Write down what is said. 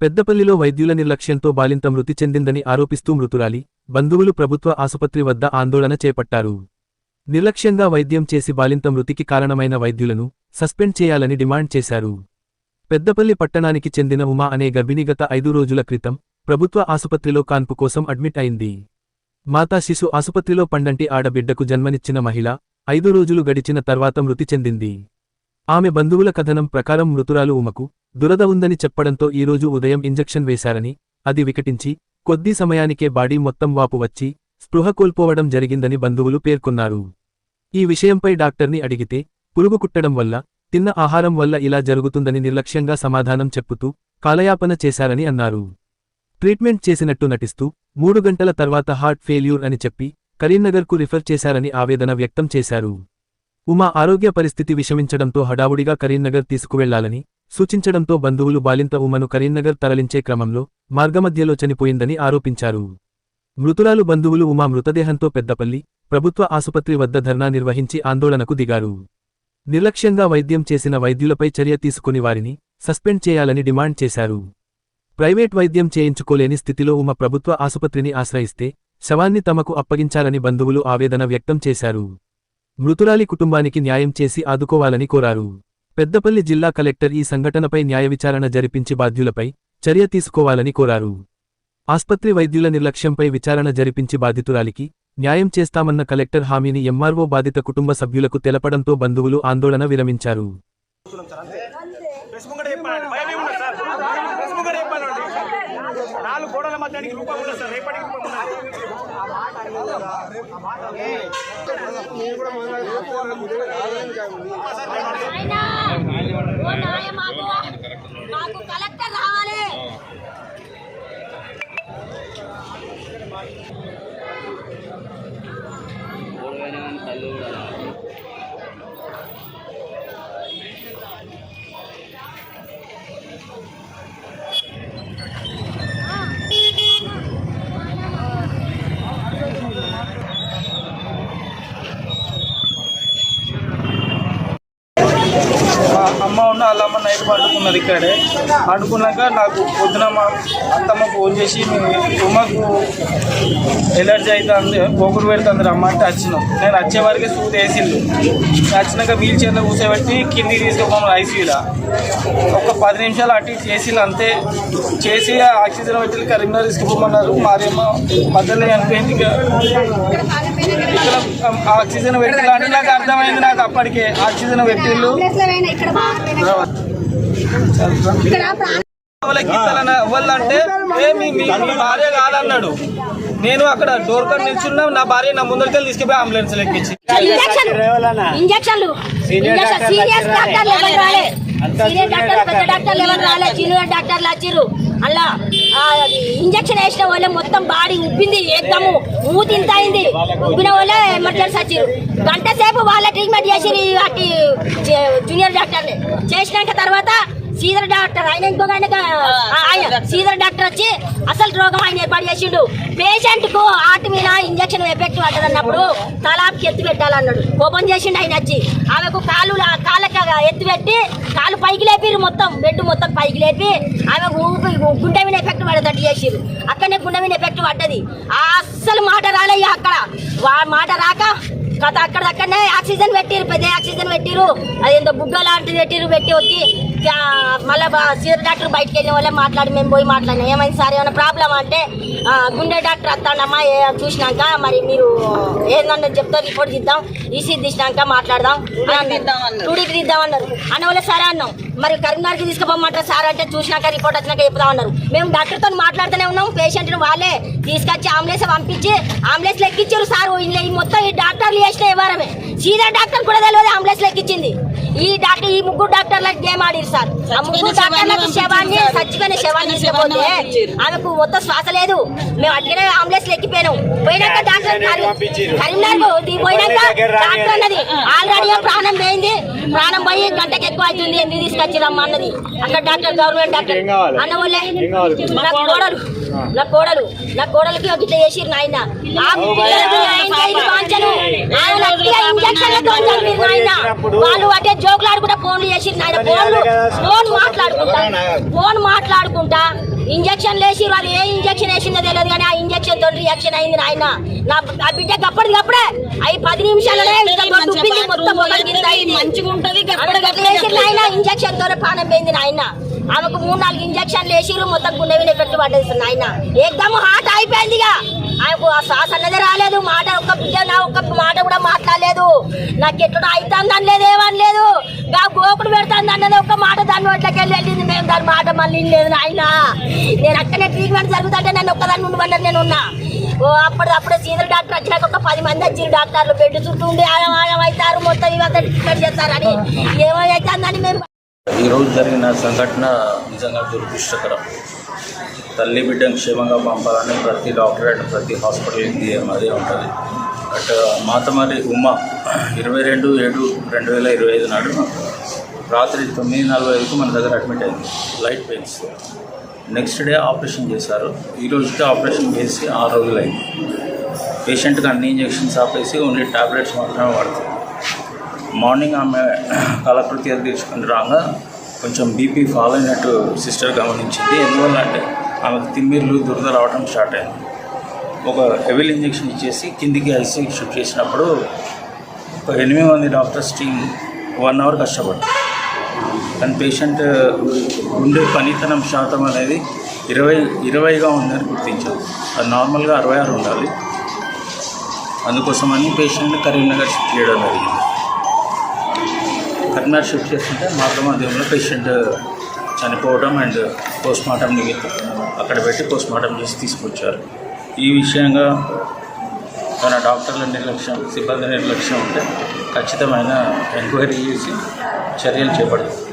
పెద్దపల్లిలో వైద్యుల నిర్లక్ష్యంతో బాలింత మృతి చెందిందని ఆరోపిస్తూ మృతురాలి బంధువులు ప్రభుత్వ ఆసుపత్రి వద్ద ఆందోళన చేపట్టారు. నిర్లక్ష్యంగా వైద్యం చేసి బాలింత మృతికి కారణమైన వైద్యులను సస్పెండ్ చేయాలని డిమాండ్ చేశారు. పెద్దపల్లి పట్టణానికి చెందిన ఉమా అనే గర్భిణి గత ఐదు రోజుల క్రితం ప్రభుత్వ ఆసుపత్రిలో కాన్పు కోసం అడ్మిట్ అయింది. మాతా శిశు ఆసుపత్రిలో పండంటి ఆడబిడ్డకు జన్మనిచ్చిన మహిళ ఐదు రోజులు గడిచిన తర్వాత మృతి చెందింది. ఆమె బంధువుల కథనం ప్రకారం మృతురాలు ఉమకు దురద ఉందని చెప్పడంతో ఈరోజు ఉదయం ఇంజెక్షన్ వేశారని అది వికటించి కొద్ది సమయానికే బాడీ మొత్తం వాపు వచ్చి స్పృహ కోల్పోవడం జరిగిందని బంధువులు పేర్కొన్నారు. ఈ విషయంపై డాక్టర్ని అడిగితే పురుగు కుట్టడం వల్ల తిన్న ఆహారం వల్ల ఇలా జరుగుతుందని నిర్లక్ష్యంగా సమాధానం చెప్పుతూ కాలయాపన చేశారని అన్నారు. ట్రీట్మెంట్ చేసినట్టు నటిస్తూ మూడు గంటల తర్వాత హార్ట్ ఫెయిల్యూర్ అని చెప్పి కరీంనగర్కు రిఫర్ చేశారని ఆవేదన వ్యక్తం చేశారు. ఉమా ఆరోగ్య పరిస్థితి విషమించడంతో హడావుడిగా కరీంనగర్ తీసుకువెళ్ళాలని సూచించడంతో బంధువులు బాలింత ఉమను కరీంనగర్ తరలించే క్రమంలో మార్గమధ్యలో చనిపోయిందని ఆరోపించారు. మృతురాలు బంధువులు ఉమా మృతదేహంతో పెద్దపల్లి ప్రభుత్వ ఆసుపత్రి వద్ద ధర్నా నిర్వహించి ఆందోళనకు దిగారు. నిర్లక్ష్యంగా వైద్యం చేసిన వైద్యులపై చర్య తీసుకుని వారిని సస్పెండ్ చేయాలని డిమాండ్ చేశారు. ప్రైవేట్ వైద్యం చేయించుకోలేని స్థితిలో ఉమ ప్రభుత్వ ఆసుపత్రిని ఆశ్రయిస్తే శవాన్ని తమకు అప్పగించాలని బంధువులు ఆవేదన వ్యక్తం చేశారు. మృతురాలి కుటుంబానికి న్యాయం చేసి ఆదుకోవాలని కోరారు. పెద్దపల్లి జిల్లా కలెక్టర్ ఈ సంఘటనపై న్యాయ విచారణ జరిపించి బాధ్యులపై చర్య తీసుకోవాలని కోరారు. ఆస్పత్రి వైద్యుల నిర్లక్ష్యంపై విచారణ జరిపించి బాధితురాలికి న్యాయం చేస్తామన్న కలెక్టర్ హామీని ఎంఆర్ఓ బాధిత కుటుంబ సభ్యులకు తెలపడంతో బంధువులు ఆందోళన విరమించారు. ప్రెస్ ముంగట చెప్పాలండి. భయం ఏముండదు సార్. ప్రెస్ ముంగట చెప్పాలండి. నాలుగు గోడల మధ్యానికి రూపాయి ఉండదు సార్. రేపటికి రూపాయి ఉండదు. అమ్మ ఉన్న వాళ్ళమ్మ నైట్ పండుకున్నది ఇక్కడే. పండుకున్నాక నాకు పొద్దున మా అత్తమ్మ ఫోన్ చేసి ఉమ్మకు ఎలర్జీ అవుతుంది పోకుడు పెడుతుంది రమ్మంటే వచ్చినాం నేను వచ్చే వరకే సూది వేసిండు. వచ్చినాక వీల్ చైర్లో కూర్చోబెట్టి కింది తీసుకుపోమని ఐసీయూలో ఒక పది నిమిషాలు అటు చేసి అంతే. చేసి ఆక్సిజన్ పెట్టి కరీంనగర్ తీసుకుపోమన్నారు. మారేమో మధ్యలో చనిపోయింది ఇక్కడ ఆక్సిజన్ పెట్టిల్లు అంటే నాకు అర్థమైంది నాకు అప్పటికే. ఆక్సిజన్ పెట్టిళ్ళు ఇక్కడ బాగా ఇక్కడ ప్రాణం వాళ్ళకి ఇస్తానన్న వాళ్ళు అంటే ఏ మీ భార్య కాదన్నాడు. నేను అక్కడ డోర్ కాడ నిల్చున్నా నా భార్య నా ముందరికెళ్ళి తీసుకుపోయి అంబులెన్స్ లెక్కించి పెద్ద ఎవరు రాలే? సీనియర్ డాక్టర్లు వచ్చిర్రు అలా ఇంజక్షన్ వేసిన వాళ్ళే మొత్తం బాడీ ఉబ్బింది ఏద్దాము. ఊతి ఇంత అయింది. ఉబ్బిన వాళ్ళే ఎమర్జెన్సీ వచ్చారు గంట సేపు వాళ్ళ ట్రీట్మెంట్ చేసిరు ఈ జూనియర్ డాక్టర్ని. చేసినాక తర్వాత సీదర్ డాక్టర్ ఆయన ఇంకొక ఆయన ఆయన సీదర్ డాక్టర్. వచ్చి అసలు రోగం ఆయన ఏర్పాటు చేసిండు. పేషెంట్కు హార్ట్ మీద ఇంజక్షన్ ఎఫెక్ట్ పడ్డది అన్నప్పుడు తలాప్కి ఎత్తి పెట్టాలన్నాడు. ఓపెన్ చేసిండు ఆయన వచ్చి. ఆమెకు కాలు కాళ్ళకి ఎత్తి పెట్టి కాలు పైకి లేపిరు మొత్తం బెడ్ మొత్తం పైకి లేపి ఆమెకు ఊపి గుండె మీద ఎఫెక్ట్ పడేటట్టు చేసిరు అక్కడనే గుండె మీద ఎఫెక్ట్ పడ్డది. అస్సలు మాట రాలే అక్కడ. వా- మాట రాక కథ అక్కడ అక్కడనే ఆక్సిజన్ పెట్టిరు పెద్ద ఆక్సిజన్ పెట్టిరు. అదేందో బుగ్గ లాంటిది పెట్టిరు పెట్టి వచ్చి మళ్ళా సీనియర్ డాక్టర్ బయటకు వెళ్ళిన వాళ్ళే మాట్లాడి మేము పోయి మాట్లాడినాం. ఏమైంది సార్ ఏమైనా ప్రాబ్లం అంటే గుండె డాక్టర్ వస్తాడమ్మా ఏ చూసినాక మరి మీరు ఏందన్నా చెప్తా రిపోర్ట్ తీద్దాం ఈసీ తీసినాక మాట్లాడదాం. టూడీకి తీద్దామన్నారు. అన్న వాళ్ళే సరే అన్నాం. మరి కరీంనగర్కి తీసుకుపోమంటారు సార్ అంటే చూసినాక రిపోర్ట్ వచ్చినాక చెప్తామన్నారు మేము డాక్టర్తో మాట్లాడుతూనే ఉన్నాం పేషెంట్ని వాళ్ళే తీసుకొచ్చి అంబులెన్స్ పంపించి అంబులెన్స్ లెక్కించారు సార్. మొత్తం ఈ డాక్టర్లు చేసిన వ్యవహారమే సీదా డాక్టర్ కూడా తెలియదు అంబులెన్స్ లెక్కించింది ఈ డాక్టర్ ఈ ముగ్గురు డాక్టర్లకు గేమ్ ఆడిరు సార్? ఆ ముగ్గురు డాక్టర్లకు శవాన్ని చచ్చిపోయిన శవాన్ని తీసుకుపోతే ఆమెకు మొత్తం శ్వాస లేదు. మేము అట్లనే అంబులెన్స్ లెక్కిపోయినాం పోయినాక డాక్టర్ కరీంనగర్ పోయినాక డాక్టర్ అన్నది ఆల్రెడీ ప్రాణం పోయింది. ప్రాణం పోయి గంటకి ఎక్కువ అవుతుంది. ఎందుకు తీసుకొచ్చిరమ్మా? అన్నది. అక్కడ డాక్టర్ గవర్నమెంట్ డాక్టర్ అన్న వాళ్ళే నా కోడలు నా కోడలు నా కోడలకి ఒక ఇట్లా చేసిరు చంపిరు నాయన. వాళ్ళు అటే జోకులాడు కూడా ఫోన్లు చేసిరు నాయన ఫోన్లు ఫోన్ మాట్లాడుకుంటా ఫోన్ మాట్లాడుకుంటా. ఇంజక్షన్ వేసి అది ఏ ఇంజక్షన్ వేసిందో తెలియదు కానీ ఆ ఇంజక్షన్ తోటి రియాక్షన్ అయింది నాయన. నా ఆ బిడ్డకి అప్పటికి అప్పుడే అవి పది నిమిషాలనే నాయన ఇంజక్షన్ తోనే ప్రాణం పోయింది నాయన. ఆమెకు మూడు నాలుగు ఇంజక్షన్లు వేసిర్రు మొత్తం గుండె వినే పెట్టి పడ్డది నాయన. ఏకదమ్ హార్ట్ అయిపోయింది ఆయనకు ఆ శ్వాస అన్నది రాలేదు. మాట ఒక్క బిడ్డ నా ఒక్క మాట కూడా మాట్లాడలేదు. నాకు ఎట్లా అవుతుంది అనలేదు ఏమనలేదు గా గోకుడు పెడుతుంది అన్నది ఒక్క మాట దాని నోట్లోకి వెళ్ళి వెళ్ళింది. మేము దాని మాట మళ్ళీ లేదు నాయన. నేను అక్కడనే ట్రీట్మెంట్ జరుగుతుంటే నన్ను ఒక్కదాన్ని ఉండమన్నారు నేను ఉన్నా. ఓ అప్పుడు అప్పుడే సీనియర్ డాక్టర్ వచ్చినాక ఒక పది మంది వచ్చిరు డాక్టర్లు. బెడ్ చుట్టూ ఉండి ఆయం ఆయం అవుతారు. మొత్తం ఇవంతా ట్రీట్మెంట్ చేస్తారని. ఏమైతుందని మేము ఈరోజు జరిగిన సంఘటన నిజంగా దురదృష్టకరం. తల్లి బిడ్డను క్షేమంగా పంపాలని ప్రతి డాక్టర్ అండ్ ప్రతి హాస్పిటల్కి అదే ఉంటుంది. బట్ మాతమరి ఉమ్మ ఇరవై రెండు ఏడు రెండు వేల ఇరవై ఐదు నాడు రాత్రి తొమ్మిది నలభై ఐదుకు మన దగ్గర అడ్మిట్ అయింది. Light pains. Next day operation చేశారు. ఈ రోజుకి ఆపరేషన్ చేసి ఆరు రోజులైంది. పేషెంట్కి అన్ని ఇంజెక్షన్స్ ఆపేసి ఓన్లీ టాబ్లెట్స్ మాత్రమే వాడుతుంది. మార్నింగ్ ఆమె కళాకృతి తీసుకుని రాగా కొంచెం బీపీ ఫాలో అయినట్టు సిస్టర్ గమనించింది. ఎందువల్ల అంటే ఆమెకు తిమ్మిర్లు దురద రావడం స్టార్ట్ అయింది. ఒక హెవీల్ ఇంజెక్షన్ ఇచ్చేసి కిందికి ఐసీ షిఫ్ట్ చేసినప్పుడు ఒక ఎనిమిది మంది డాక్టర్స్ టీం వన్ అవర్ కష్టపడ్డారు. కానీ పేషెంట్ ఉండే పనితనం శాతం అనేది ఇరవై ఇరవైగా ఉందని గుర్తించారు. అది నార్మల్గా అరవై ఆరు ఉండాలి. అందుకోసమని పేషెంట్ కరీంనగర్ షిఫ్ట్ చేయడం జరిగింది. కరీంనగర్ షిఫ్ట్ చేస్తుంటే మార్గ మధ్యంలో పేషెంట్ చనిపోవడం అండ్ పోస్ట్ మార్టం నిమిత్తం అక్కడ పెట్టి పోస్ట్ మార్టం చేసి తీసుకొచ్చారు. ఈ విషయంగా మన డాక్టర్ల నిర్లక్ష్యం సిబ్బంది నిర్లక్ష్యం ఉంటే ఖచ్చితమైన ఎంక్వైరీ చేసి చర్యలు చేపడతాం